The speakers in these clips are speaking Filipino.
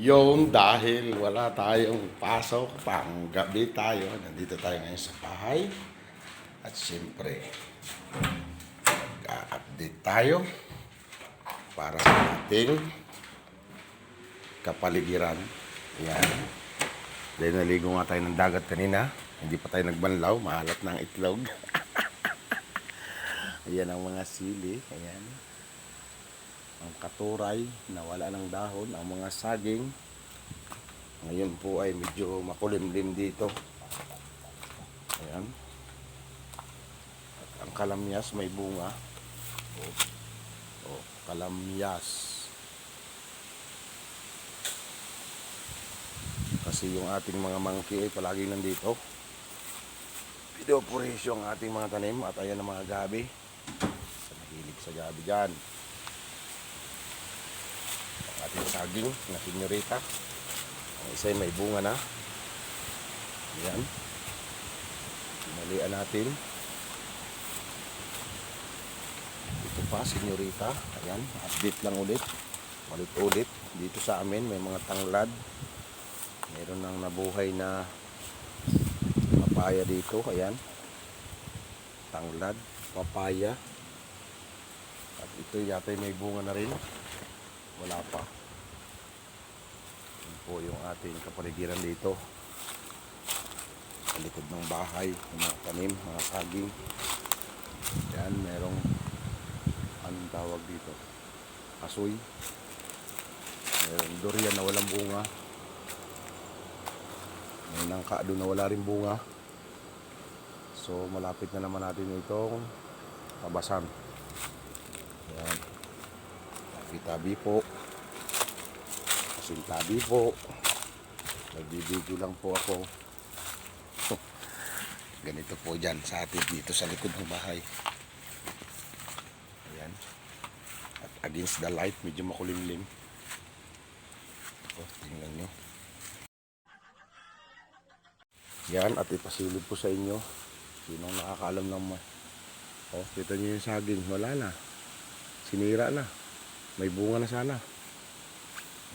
Yung dahil wala tayong pasok, pang gabi tayo, nandito tayo ngayon sa bahay. At siyempre, mag-update tayo para sa ating kapaligiran. Yan. Dahil naligo nga tayo ng dagat kanina, hindi pa tayo nagbanlaw, maalat ang itlog. Ayan ang mga sili. Ayan ang katuray na wala ng dahon, ang mga saging. Ngayon po ay medyo makulimlim dito. Ayan. At ang kalamyas may bunga. O, o kalamyas. Kasi yung ating mga mangki ay palagi nandito. Pinopurisyo ang ating mga tanim at ayan ang mga gabi. Sa mahilig sa gabi dyan ating saging na senyorita. Ang isa ay may bunga na. Ayan. Pinalian natin. Ito pa, senyorita. Ayan, update lang ulit. Ulit-ulit. Dito sa amin may mga tanglad. Meron nang nabuhay na papaya dito. Ayan. Tanglad, papaya. At ito yata may bunga na rin. Wala pa. Yun po yung ating kapaligiran dito. Sa likod ng bahay, mga tanim, mga saging. Yan, merong anong tawag dito? Asoy. Merong durian na walang bunga. May nangka doon na wala rin bunga. So, malapit na naman natin itong tabasan. Yan. Tabi-tabi po. Kasintabi po. Nagbibideo lang po ako. Ganito po dyan sa atin dito sa likod ng bahay. Ayan. At against the light, medyo makulimlim. Ito, tingnan nyo. Yan, at ipasilip ko sa inyo. Sinong nakakaalam ng. Oh, kita nyo yung saging. Wala na. Sinira na. May bunga na sana.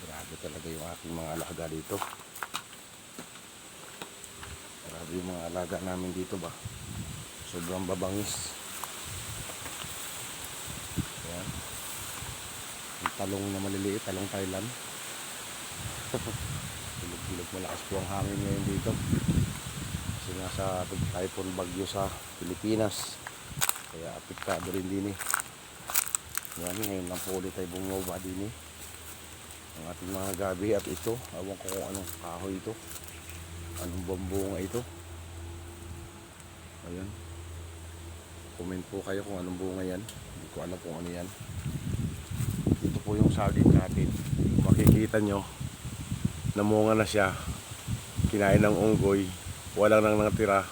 Grabe talaga yung aking mga alaga dito. Grabe yung mga alaga namin dito ba. Sobrang babangis. Ayan. Yung talong na maliliit, talong Thailand. Bilog-bilog malakas po ang hangin ngayon dito. Kasi nasa typhoon bagyo sa Pilipinas. Kaya apektado rin din eh. Yan, ngayon lang po ulit tayo bumaba din eh. Ang ating mga gabi at ito, awan ko kung anong kahoy ito. Anong bambunga ito. Ayan. Comment po kayo kung anong bunga yan. Hindi ko alam kung ano yan. Ito po yung saging natin. Makikita nyo, namunga na siya. Kinain ng unggoy. Walang nang natira.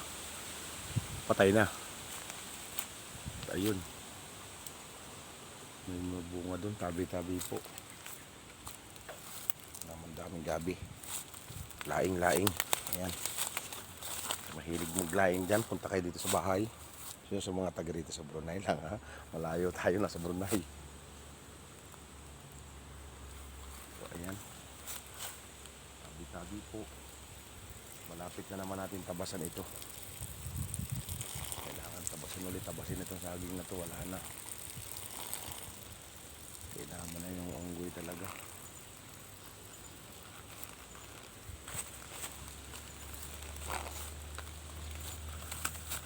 Patay na. At ayun. May mga bunga doon, tabi-tabi po. Naman daming gabi. Laing-laing. Ayan. Mahilig maglaing dyan. Punta kayo dito sa bahay. So, sa mga taga rito sa Brunei lang ha. Malayo tayo na sa Brunei. So, ayan. Tabi-tabi po. Malapit na naman natin tabasan ito. Kailangan tabasin ulit. Tabasin itong saging na to. Wala na. Kailangan mo na yung unggoy talaga.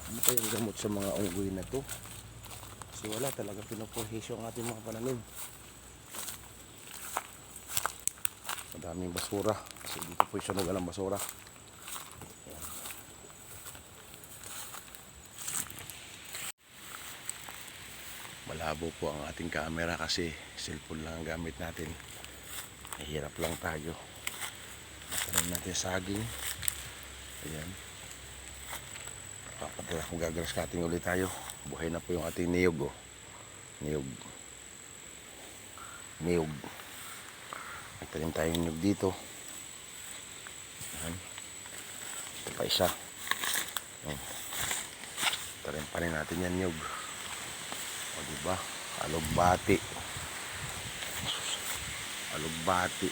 Ano pa yung gamot sa mga unggoy na to? Kasi wala talaga pinoprohisyo ang ating mga pananim. Madaming basura. Kasi dito po yung sunog ang basura. Malabo po ang ating camera kasi cellphone lang ang gamit natin. Mahirap lang tayo. Matanim natin saging. Ayan. Papadala kung gagaras natin ulit tayo. Buhay na po yung ating niyog. Oh. Niyog. Niyog. May tanim tayong niyog dito. Ayan. Ito pa isa. Ayan. Tanim pa rin natin yan niyog. O, diba? Alugbati. Alugbati.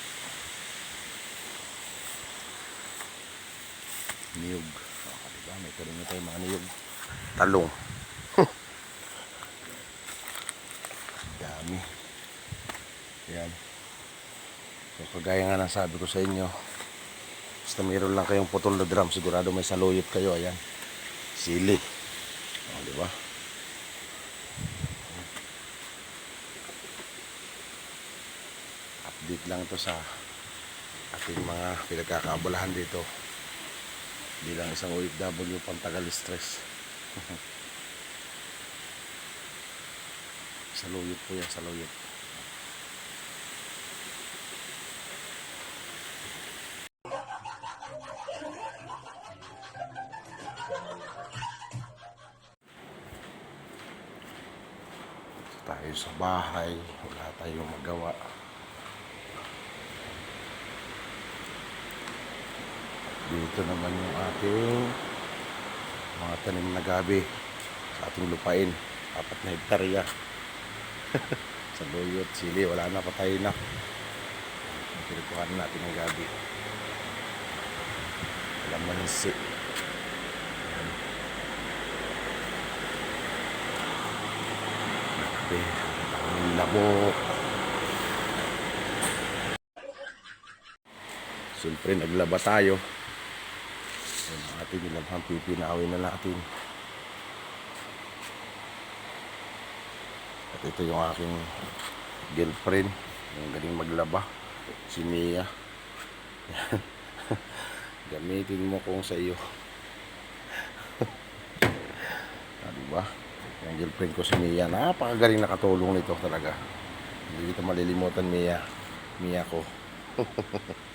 Niyog. O, diba? May karoon na tayo mga niyog. Talong. Dami. Yan. So, kagaya nga ng sabi ko sa inyo, basta meron lang kayong putol na drum, sigurado may saluyot kayo. Ayan. Sili. O, diba? Update lang to sa ating mga pinagkakaabalahan dito bilang isang OFW pantagal stress. Saluyot po yan saluyot tayo sa bahay wala tayong magawa dito naman yung ating mga tanim na gabi sa ating lupain. Apat na hektarya. Sa luyot, sili, wala na patay na. Pinagkuhan natin ng gabi. Lamansi Grabe, ang labo. Siyempre naglaba tayo Ating nilabhang pipinawin na natin At ito yung aking girlfriend, yung galing maglaba, si Mia. Gamitin mo kung sa iyo. ah, diba? Yung girlfriend ko si Mia, napakagaling nakatulong nito talaga. Hindi kita malilimutan Mia. Mia ko.